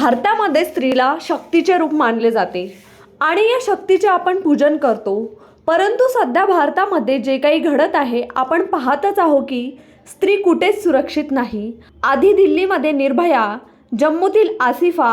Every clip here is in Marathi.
भारतामध्ये स्त्रीला शक्तीचे रूप मानले जाते. आणि या शक्तीचे आपण पूजन करतो. परंतु सध्या भारतामध्ये जे काही घडत आहे आपण पाहतच आहो की स्त्री कुठेच सुरक्षित नाही. आधी दिल्लीमध्ये निर्भया जम्मूतील आसिफा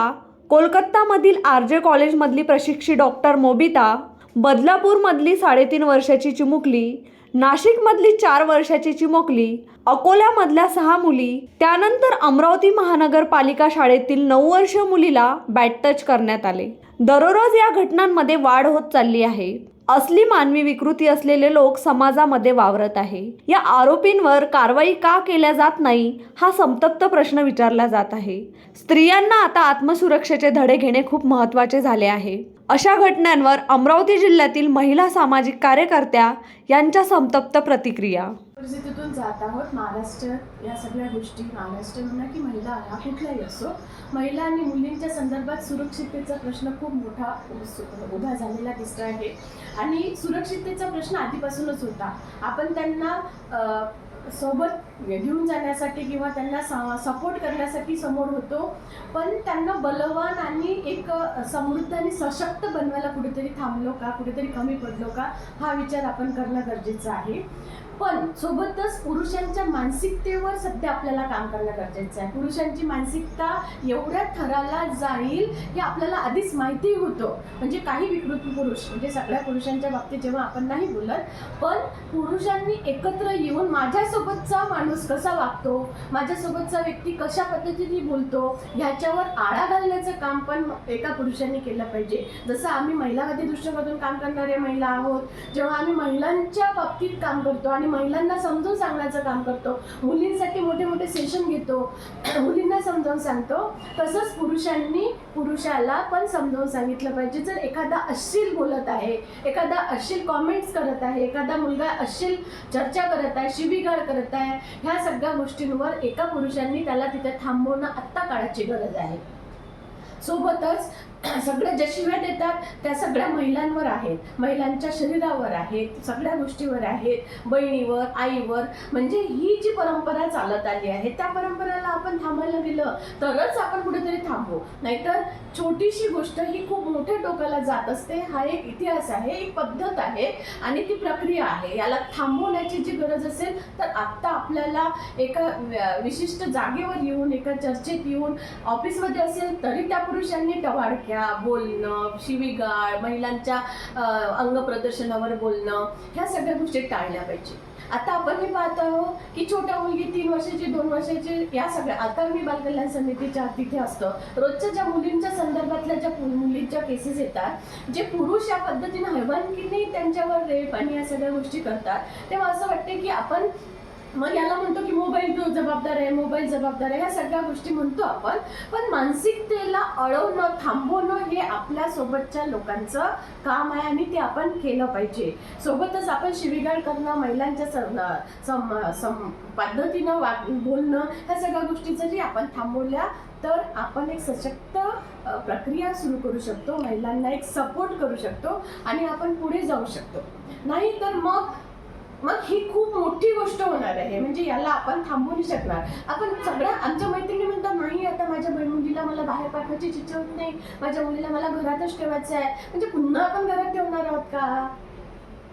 कोलकातामधील आर जे कॉलेजमधली प्रशिक्षित डॉक्टर मोबिता बदलापूरमधली साडेतीन वर्षाची चिमुकली नाशिकमधली चार वर्षाची चिमुकली अकोल्यामधल्या सहा मुली त्यानंतर अमरावती महानगरपालिका शाळेतील नऊ वर्ष मुलीला बॅट टच करण्यात आले. दररोज या घटनांमध्ये वाढ होत चालली आहे. असली मानवी विकृती असलेले लोक समाजामध्ये वावरत आहे. या आरोपींवर कारवाई का केल्या जात नाही हा संतप्त प्रश्न विचारला जात आहे. स्त्रियांना आता आत्मसुरक्षेचे धडे घेणे खूप महत्त्वाचे झाले आहे. अशा घटनांवर अमरावती जिल्ह्यातील महिला सामाजिक कार्यकर्त्या यांच्या संतप्त प्रतिक्रिया. परिस्थितीतून जात आहोत. महाराष्ट्र या सगळ्या गोष्टी महाराष्ट्र म्हणा की महिला हा कुठलाही असो. महिला आणि मुलींच्या संदर्भात सुरक्षिततेचा प्रश्न खूप मोठा उभा झालेला दिसतो आहे. आणि सुरक्षिततेचा प्रश्न आधीपासूनच होता. आपण त्यांना सोबत घेऊन जाण्यासाठी किंवा त्यांना सपोर्ट करण्यासाठी समोर होतो. पण त्यांना बलवान आणि एक समृद्ध आणि सशक्त बनवायला कुठेतरी थांबलो का? कुठेतरी कमी पडलो का? हा विचार आपण करणं गरजेचं आहे. पण सोबतच पुरुषांच्या मानसिकतेवर सध्या आपल्याला काम करणं गरजेचं आहे. पुरुषांची मानसिकता एवढ्या थराला जाईल हे आपल्याला आधीच माहिती होतं. म्हणजे काही विकृत पुरुष म्हणजे सगळ्या पुरुषांच्या बाबतीत जेव्हा आपण नाही बोलत पण पुरुषांनी एकत्र येऊन माझ्यासोबतचा माणूस कसा वागतो? माझ्यासोबतचा व्यक्ती कशा पद्धतीने बोलतो? ह्याच्यावर आळा घालण्याचं काम पण एका पुरुषांनी केलं पाहिजे. जसं आम्ही महिलावादी दृष्टीमधून काम करणारे महिला आहोत जेव्हा आम्ही महिलांच्या बाबतीत काम करतो आणि महिलांना समजून सांगण्याचं काम करतो मुलींसाठी मोठे मोठे सेशन घेतो मुलींना समजावून सांगतो तसंच पुरुषांनी पुरुषाला पण समजावून सांगितलं पाहिजे. जर एखादा अश्लील बोलत आहे एखादा अश्लील कॉमेंट्स करत आहे एखादा मुलगा अश्लील चर्चा करत आहे शिबिगाळ करत आहे ह्या सगळ्या गोष्टींवर एका पुरुषांनी त्याला तिथे थांबवणं आत्ता काळाची गरज आहे. सोबतच सगळ्या ज्या शिव्या देतात त्या सगळ्या महिलांवर आहेत. महिलांच्या शरीरावर आहेत सगळ्या गोष्टीवर आहेत. बहिणीवर आईवर म्हणजे ही जी परंपरा चालत आली आहे त्या परंपरेला आपण थांबायला गेलं तरच आपण कुठेतरी थांबू. नाहीतर छोटीशी गोष्ट ही खूप मोठ्या टोकाला जात असते. हा एक इतिहास आहे एक पद्धत आहे आणि ती प्रक्रिया आहे. याला थांबवण्याची जी गरज असेल तर आत्ता आपल्याला एका विशिष्ट जागेवर येऊन एका चर्चेत येऊन ऑफिसमध्ये असेल तरी त्या पुरुषांनी टवाळक्या बोलणं शिवीगाळ महिलांच्या अंग प्रदर्शनावर बोलणं ह्या सगळ्या गोष्टी टाळल्या पाहिजे. आता आपण हे पाहत आहोत की छोट्या मुलगी तीन वर्षाची दोन वर्षाची या सगळ्या आता मी बालकल्याण समितीच्या तिथे असतं. रोजच्या ज्या मुलींच्या संदर्भातल्या ज्या मुलींच्या केसेस येतात जे पुरुष या पद्धतीने हैवानकीने त्यांच्यावर रेप आणि या सगळ्या गोष्टी करतात तेव्हा असं वाटते की आपण मग याला म्हणतो की मोबाईल तो जबाबदार आहे मोबाईल जबाबदार आहे ह्या सगळ्या गोष्टी म्हणतो आपण. पण मानसिकतेला अडवणं थांबवणं हे आपल्या सोबतच्या लोकांचं काम आहे आणि ते आपण केलं पाहिजे. सोबतच आपण शिवीगाळ करणं महिलांच्या सम पद्धतीनं वाग बोलणं ह्या सगळ्या गोष्टी जरी आपण थांबवल्या तर आपण एक सशक्त प्रक्रिया सुरू करू शकतो. महिलांना एक सपोर्ट करू शकतो आणि आपण पुढे जाऊ शकतो. नाही तर मग मग ही खूप मोठी गोष्ट होणार आहे. म्हणजे याला आपण थांबवू नाही शकणार. आपण सगळ्या आमच्या मैत्रिणी म्हणतात नाही आता माझ्या बहीण मुलीला मला बाहेर पाठवायची इच्छा होत नाही. माझ्या मुलीला मला घरातच ठेवायचं आहे म्हणजे पुन्हा आपण घरात ठेवणार आहोत का?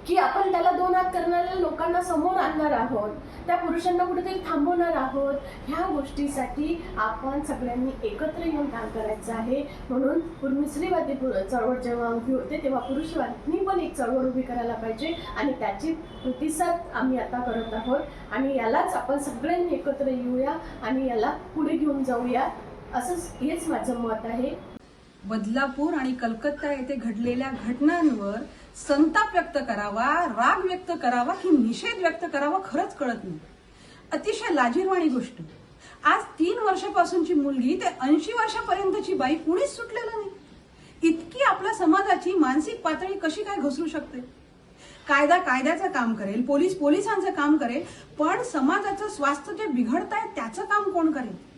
की आपण त्याला दोन हात करणाऱ्या लोकांना समोर आणणार आहोत त्या पुरुषांना कुठेतरी थांबवणार आहोत ह्या गोष्टीसाठी आपण सगळ्यांनी एकत्र येऊन काम करायचं आहे. म्हणून पूर्वी चळवळ जेव्हा उभी होते तेव्हा पुरुषवादी पण एक चळवळ उभी करायला पाहिजे आणि त्याची प्रतिसाद आम्ही आता करत आहोत. आणि यालाच आपण सगळ्यांनी एकत्र येऊया आणि याला पुढे घेऊन जाऊया. असंच हेच माझं मत आहे. बदलापूर आणि कलकत्ता येथे घडलेल्या घटनांवर संताप व्यक्त करावा राग व्यक्त करावा की निषेध व्यक्त करावा खरंच कळत नाही. अतिशय लाजीरवाणी गोष्ट. आज तीन वर्षापासूनची मुलगी ते ऐंशी वर्षापर्यंतची बाई कुणीच सुटलेलं नाही. इतकी आपल्या समाजाची मानसिक पातळी कशी काय घसरू शकते? कायदा कायद्याचं काम करेल पोलीस पोलिसांचं काम करेल पण समाजाचं स्वास्थ्य जे बिघडत आहे त्याचं काम कोण करेल?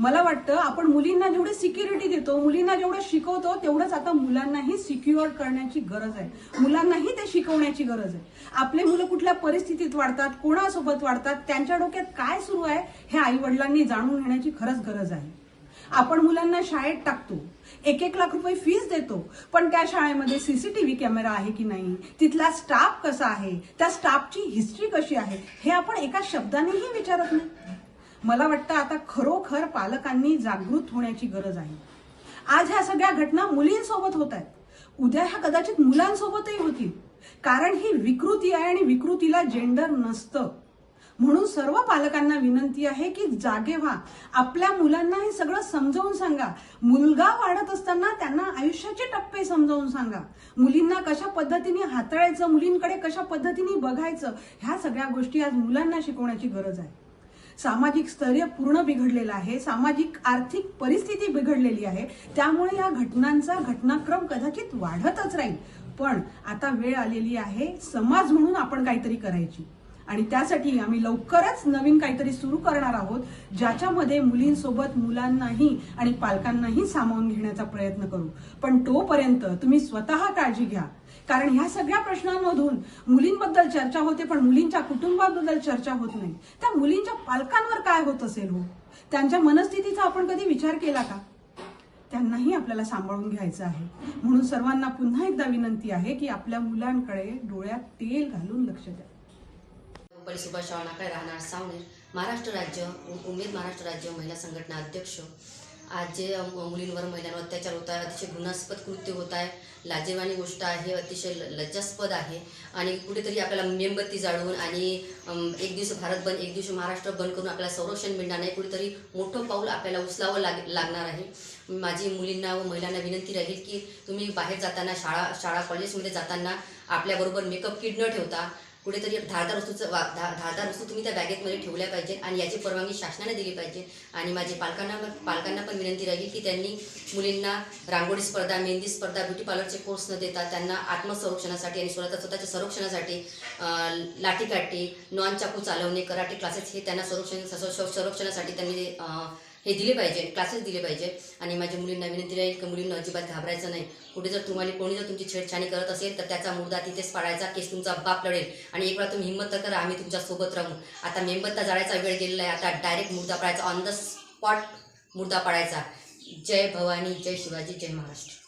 मला वाटतं आपण मुलींना जेवढं सिक्युरिटी देतो मुलींना जेवढं शिकवतो तेवढंच आता मुलांनाही सिक्युअर करण्याची गरज आहे. मुलांनाही ते शिकवण्याची गरज आहे. आपले मुलं कुठल्या परिस्थितीत वाढतात कोणासोबत वाढतात त्यांच्या डोक्यात काय सुरू आहे हे आई वडिलांनी जाणून घेण्याची खरंच गरज आहे. आपण मुलांना शाळेत टाकतो. एक एक लाख रुपये फीस देतो. पण त्या शाळेमध्ये सीसीटीव्ही कॅमेरा आहे की नाही? तिथला स्टाफ कसा आहे? त्या स्टाफची हिस्ट्री कशी आहे? हे आपण एका शब्दानेही विचारत नाही. मला वाटतं आता खरोखर पालकांनी जागृत होण्याची गरज आहे. आज ह्या सगळ्या घटना मुलींसोबत होत आहेत. उद्या ह्या कदाचित मुलांसोबतही होतील. कारण ही विकृती आहे आणि विकृतीला जेंडर नसतं. म्हणून सर्व पालकांना विनंती आहे की जागे व्हा. आपल्या मुलांना हे सगळं समजावून सांगा. मुलगा वाढत असताना त्यांना आयुष्याचे टप्पे समजावून सांगा. मुलींना कशा पद्धतीने हाताळायचं मुलींकडे कशा पद्धतीने बघायचं ह्या सगळ्या गोष्टी आज मुलांना शिकवण्याची गरज आहे. सामाजिक स्तर्य पूर्ण बिघडलेलं आहे सामाजिक आर्थिक परिस्थिती बिघडलेली आहे त्यामुळे या घटनांचा घटनाक्रम कदाचित वाढतच राहील. पण आता वेळ आलेली आहे समाज म्हणून आपण काहीतरी करायची. आणि त्यासाठी आम्ही लवकरच नवीन काहीतरी सुरू करणार आहोत ज्याच्यामध्ये मुलींसोबत मुलांनाही आणि पालकांनाही सामावून घेण्याचा प्रयत्न करू. पण तोपर्यंत तुम्ही स्वतः काळजी घ्या. कारण ह्या सगळ्या प्रश्नांमधून मुलींबद्दल चर्चा होते पण मुलींच्या कुटुंबाबद्दल चर्चा होत नाही. त्या मुलींच्या पालकांवर काय होत असेल हो? त्यांच्या मनस्थितीचा आपण कधी विचार केला का? त्यांनाही आपल्याला सांभाळून घ्यायचं आहे. म्हणून सर्वांना पुन्हा एकदा विनंती आहे की आपल्या मुलांकडे डोळ्यात तेल घालून लक्ष द्या. सुभाष काय राहणार सावनेर महाराष्ट्र राज्य उमेद महाराष्ट्र राज्य महिला संघटना अध्यक्ष आज जे मुलींवर महिलांवर अत्याचार होत आहे अतिशय गुन्हास्पद कृत्य होत आहे लाजेवानी गोष्ट आहे अतिशय लज्जास्पद आहे आणि कुठेतरी आपल्याला मेणबत्ती जाळून आणि एक दिवस भारत बंद एक दिवस महाराष्ट्र बंद करून आपल्याला संरक्षण मिळणार नाही कुठेतरी मोठं पाऊल आपल्याला उचलावं लाग लागणार आहे. माझी मुलींना व महिलांना विनंती राहील की तुम्ही बाहेर जाताना शाळा शाळा कॉलेजमध्ये जाताना आपल्याबरोबर मेकअप किट न ठेवता कुठेतरी धारदार वस्तूचं वा धा धारदार वस्तू तुम्ही त्या बॅगेतमध्ये ठेवल्या पाहिजे आणि याची परवानगी शासनाने दिली पाहिजे. आणि माझी पालकांना पालकांना पण विनंती राहील की त्यांनी मुलींना रांगोळी स्पर्धा मेहंदी स्पर्धा ब्युटी पार्लरचे कोर्स न देता त्यांना आत्मसंरक्षणासाठी आणि स्वतः स्वतःच्या संरक्षणासाठी लाठीकाठी नॉन चाकू चालवणे कराटे क्लासेस हे त्यांना संरक्षण संरक्षणासाठी त्यांनी हे दिले पाहिजे क्लासेस दिले पाहिजे. आणि माझ्या मुलींना विनंती राहील की मुलींना अजिबात घाबरायचं नाही. कुठे जर तुम्हाला कोणी जर तुमची छेडछाणी करत असेल तर त्याचा मुद्दा तिथेच पाडायचा केस तुमचा बाप लढेल. आणि एक वेळा तुम्ही हिंमत तर करा आम्ही तुमच्यासोबत राहू. आता मेणबत्ता जाळायचा वेळ गेलेला आहे. आता डायरेक्ट मुद्दा पाडायचा ऑन द स्पॉट मुद्दा पाडायचा जय भवानी जय शिवाजी जय महाराष्ट्र.